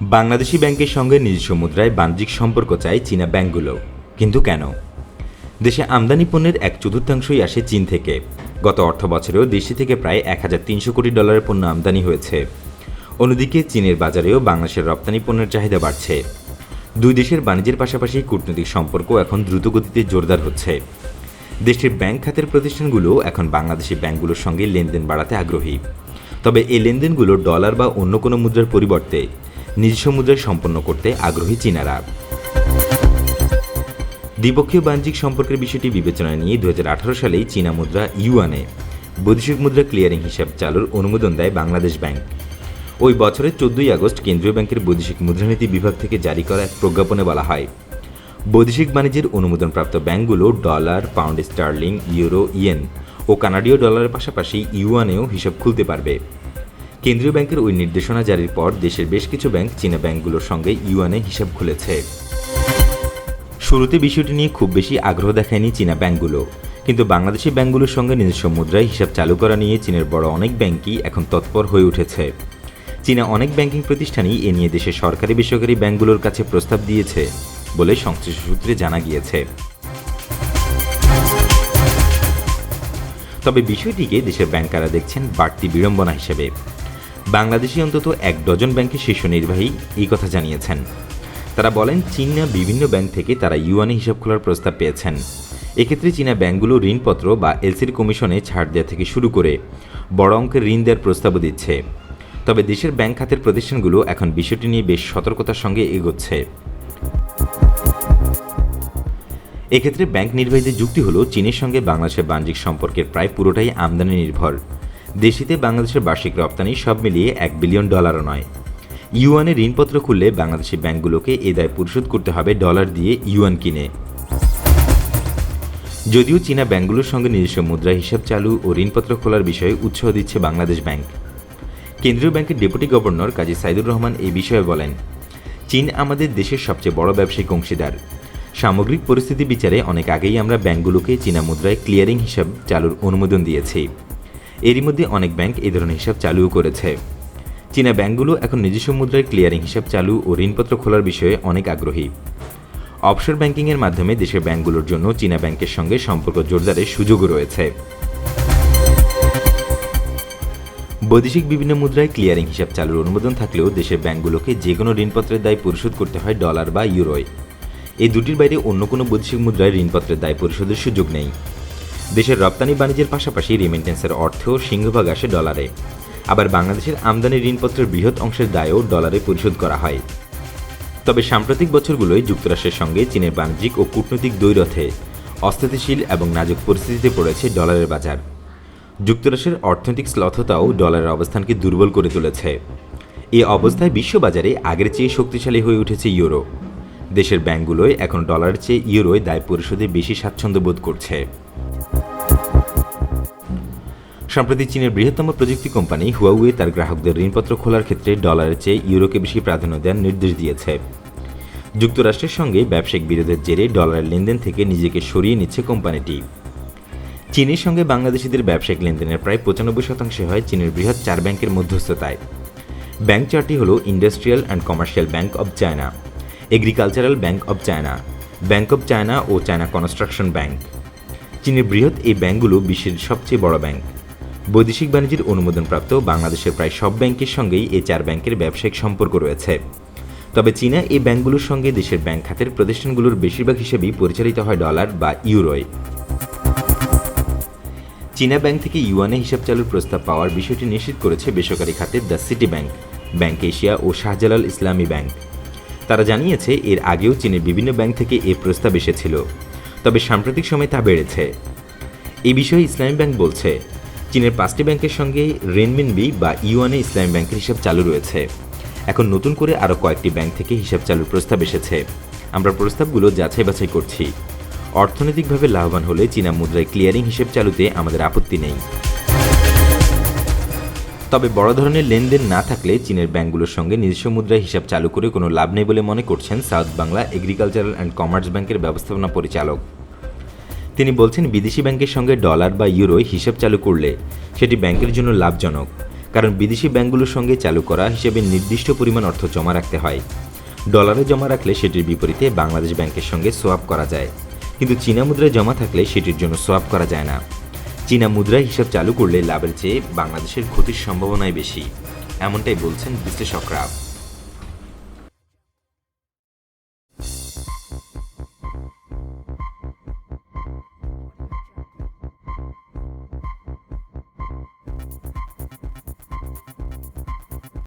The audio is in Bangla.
বাংলাদেশি ব্যাংকের সঙ্গে নিজস্ব মুদ্রায় বাণিজ্যিক সম্পর্ক চায় চীনা ব্যাংকগুলো। কিন্তু কেন? দেশে আমদানি পণ্যের এক চতুর্থাংশই আসে চীন থেকে। গত অর্থ বছরেও দেশটি থেকে প্রায় এক হাজার তিনশো কোটি ডলারের পণ্য আমদানি হয়েছে। অন্যদিকে চীনের বাজারেও বাংলাদেশের রপ্তানি পণ্যের চাহিদা বাড়ছে। দুই দেশের বাণিজ্যের পাশাপাশি কূটনৈতিক সম্পর্ক এখন দ্রুতগতিতে জোরদার হচ্ছে। দেশটির ব্যাংক খাতের প্রতিষ্ঠানগুলো এখন বাংলাদেশি ব্যাংকগুলোর সঙ্গে লেনদেন বাড়াতে আগ্রহী। তবে এই লেনদেনগুলো ডলার বা অন্য কোনো মুদ্রার পরিবর্তে নিজস্ব মুদ্রায় সম্পন্ন করতে আগ্রহী চীনারা। দ্বিপক্ষীয় বাণিজ্যিক সম্পর্কের বিষয়টি বিবেচনায় নিয়ে দু হাজার আঠারো সালেই চীনা মুদ্রা ইউয়ানে বৈদেশিক মুদ্রা ক্লিয়ারিং হিসাব চালুর অনুমোদন দেয় বাংলাদেশ ব্যাংক। ওই বছরের চোদ্দই আগস্ট কেন্দ্রীয় ব্যাংকের বৈদেশিক মুদ্রানীতি বিভাগ থেকে জারি করা এক প্রজ্ঞাপনে বলা হয়, বৈদেশিক বাণিজ্যের অনুমোদনপ্রাপ্ত ব্যাংকগুলো dollar, pound sterling, euro, yen ও কানাডীয় ডলারের পাশাপাশি ইউয়ানেও হিসাব খুলতে পারবে। কেন্দ্রীয় ব্যাংকের ওই নির্দেশনা জারির পর দেশের বেশ কিছু ব্যাংক চীনা ব্যাংকগুলোর সঙ্গে ইউয়ানে হিসাব খুলেছে। শুরুতে বিষয়টি নিয়ে খুব বেশি আগ্রহ দেখায়নি চীনা ব্যাংকগুলো। কিন্তু বাংলাদেশি ব্যাংকগুলোর সঙ্গে নিজস্ব মুদ্রায় হিসাব চালু করা নিয়ে চীনের বড় অনেক ব্যাংকই এখন তৎপর হয়ে উঠেছে। চীনা অনেক ব্যাংকিং প্রতিষ্ঠানই এ নিয়ে দেশের সরকারি বেসরকারি ব্যাংকগুলোর কাছে প্রস্তাব দিয়েছে বলে সংশ্লিষ্ট সূত্রে জানা গিয়েছে। তবে বিষয়টিকে দেশের ব্যাংকাররা দেখছেন বাড়তি বিড়ম্বনা হিসেবে। বাংলাদেশি অন্তত এক ডজন ব্যাংকের শীর্ষ নির্বাহী এই কথা জানিয়েছেন। তারা বলেন চীনা বিভিন্ন ব্যাংক থেকে তারা ইউয়ানে হিসাব খোলার প্রস্তাব পেয়েছেন। এক্ষেত্রে চীনা ব্যাংকগুলো ঋণপত্র বা এলসির কমিশনে ছাড় দেওয়া থেকে শুরু করে বড় অঙ্কের ঋণ দেওয়ার প্রস্তাবও দিচ্ছে। তবে দেশের ব্যাংক খাতের প্রতিষ্ঠানগুলো এখন বিষয়টি নিয়ে বেশ সতর্কতার সঙ্গে এগোচ্ছে। এক্ষেত্রে ব্যাংক নির্বাহীদের যুক্তি হলো, চীনের সঙ্গে বাংলাদেশের বাণিজ্যিক সম্পর্কের প্রায় পুরোটাই আমদানি নির্ভর। দেশটিতে বাংলাদেশের বার্ষিক রপ্তানি সব মিলিয়ে এক বিলিয়ন ডলারও নয়। ইউয়ানে ঋণপত্র খুললে বাংলাদেশি ব্যাংকগুলোকে এ দায় পরিশোধ করতে হবে ডলার দিয়ে ইউয়ান কিনে। যদিও চীনা ব্যাংকগুলোর সঙ্গে নিজস্ব মুদ্রা হিসাব চালু ও ঋণপত্র খোলার বিষয়ে উৎসাহ দিচ্ছে বাংলাদেশ ব্যাংক। কেন্দ্রীয় ব্যাংকের ডেপুটি গভর্নর কাজী সাইদুর রহমান এই বিষয়ে বলেন, চীন আমাদের দেশের সবচেয়ে বড় ব্যবসায়িক অংশীদার। সামগ্রিক পরিস্থিতি বিচারে অনেক আগেই আমরা ব্যাংকগুলোকে চীনা মুদ্রায় ক্লিয়ারিং হিসাব চালুর অনুমোদন দিয়েছি। এরই মধ্যে অনেক ব্যাংক এই ধরনের হিসাব চালুও করেছে। চীনা ব্যাংকগুলো এখন নিজস্ব মুদ্রায় ক্লিয়ারিং হিসাব চালু ও ঋণপত্র খোলার বিষয়ে অনেক আগ্রহী। অফশোর ব্যাংকিংয়ের মাধ্যমে দেশের ব্যাংকগুলোর জন্য চীনা ব্যাংকের সঙ্গে সম্পর্ক জোরদারের সুযোগও রয়েছে। বৈদেশিক বিভিন্ন মুদ্রায় ক্লিয়ারিং হিসাব চালুর অনুমোদন থাকলেও দেশের ব্যাংকগুলোকে যে কোনো ঋণপত্রের দায় পরিশোধ করতে হয় ডলার বা ইউরোয় এই দুটির বাইরে অন্য কোনো বৈদেশিক মুদ্রায় ঋণপত্রের দায় পরিশোধের সুযোগ নেই। দেশের রপ্তানি বাণিজ্যের পাশাপাশি রেমিটেন্সের অর্থ সিংহভাগ আসে ডলারে আবার বাংলাদেশের আমদানি ঋণপত্রের বৃহৎ অংশের দায়ও ডলারে পরিশোধ করা হয়। তবে সাম্প্রতিক বছরগুলোয় যুক্তরাষ্ট্রের সঙ্গে চীনের বাণিজ্যিক ও কূটনৈতিক দ্বৈরথে অস্থিতিশীল এবং নাজুক পরিস্থিতিতে পড়েছে ডলারের বাজার। যুক্তরাষ্ট্রের অর্থনৈতিক শ্লথতাও ডলারের অবস্থানকে দুর্বল করে তুলেছে। এই অবস্থায় বিশ্ববাজারে আগের চেয়ে শক্তিশালী হয়ে উঠেছে ইউরো। দেশের ব্যাংকগুলোয় এখন ডলারের চেয়ে ইউরোয় দায় পরিশোধে বেশি স্বাচ্ছন্দ্য বোধ করছে। সম্প্রতি চীনের বৃহত্তম প্রযুক্তি কোম্পানি হুয়াওয়ে তার গ্রাহকদের ঋণপত্র খোলার ক্ষেত্রে ডলারের চেয়ে ইউরোকে বেশি প্রাধান্য দেওয়ার নির্দেশ দিয়েছে। যুক্তরাষ্ট্রের সঙ্গে ব্যবসায়িক বিরোধের জেরে ডলারের লেনদেন থেকে নিজেকে সরিয়ে নিচ্ছে কোম্পানিটি। চীনের সঙ্গে বাংলাদেশিদের ব্যবসায়িক লেনদেনের প্রায় পঁচানব্বই শতাংশ হয় চীনের বৃহৎ চার ব্যাংকের মধ্যস্থতায়। ব্যাংক চারটি হল industrial and commercial bank of China agricultural bank of China bank of China O China construction bank চীনের বৃহৎ এই ব্যাংকগুলো বিশ্বের সবচেয়ে বড় ব্যাংক। বৈদেশিক বাণিজ্যের অনুমোদনপ্রাপ্ত বাংলাদেশের প্রায় সব ব্যাংকের সঙ্গেই এই চার ব্যাংকের ব্যবসায়িক সম্পর্ক রয়েছে। তবে চীনা এই ব্যাংকগুলোর সঙ্গে দেশের ব্যাংক খাতের প্রতিষ্ঠানগুলোর বেশিরভাগ হিসেবেই পরিচালিত হয় ডলার বা ইউরোয়। চীনা ব্যাংক থেকে ইউয়ানে হিসাব চালুর প্রস্তাব পাওয়ার বিষয়টি নিশ্চিত করেছে বেসরকারি খাতের the city bank bank Asia O Shahjalal Islami bank. তারা জানিয়েছে, এর আগেও চীনের বিভিন্ন ব্যাংক থেকে এ প্রস্তাব এসেছিল, তবে সাম্প্রতিক সময়ে তা বেড়েছে। এই বিষয়ে ইসলামী ব্যাংক বলছে চীনের পাঁচটি ব্যাংকের সঙ্গে রেনমিনবি বা ইউয়ানে ইসলামী ব্যাংকের হিসাব চালু রয়েছে। এখন নতুন করে আরও কয়েকটি ব্যাংক থেকে হিসাব চালুর প্রস্তাব এসেছে। আমরা প্রস্তাবগুলো যাচাই বাছাই করছি। অর্থনৈতিকভাবে লাভবান হলে চীনা মুদ্রায় ক্লিয়ারিং হিসেব চালুতে আমাদের আপত্তি নেই। তবে বড় ধরনের লেনদেন না থাকলে চীনের ব্যাংকগুলোর সঙ্গে নিজস্ব মুদ্রায় হিসাব চালু করে কোনো লাভ নেই বলে মনে করছেন south Bangla agricultural and commerce ব্যাংকের ব্যবস্থাপনা পরিচালক। তিনি বলছেন, বিদেশি ব্যাংকের সঙ্গে ডলার বা ইউরোয় হিসাব চালু করলে সেটি ব্যাংকের জন্য লাভজনক, কারণ বিদেশি ব্যাংকগুলোর সঙ্গে চালু করা হিসেবে নির্দিষ্ট পরিমাণ অর্থ জমা রাখতে হয়। ডলারে জমা রাখলে সেটির বিপরীতে বাংলাদেশ ব্যাংকের সঙ্গে সোয়াপ করা যায়, কিন্তু চীনা মুদ্রায় জমা থাকলে সেটির জন্য সোয়াপ করা যায় না। চীনা মুদ্রায় হিসাব চালু করলে লাভের চেয়ে বাংলাদেশের ক্ষতির সম্ভাবনাই বেশি, এমনটাই বলছেন বিশ্লেষকরা।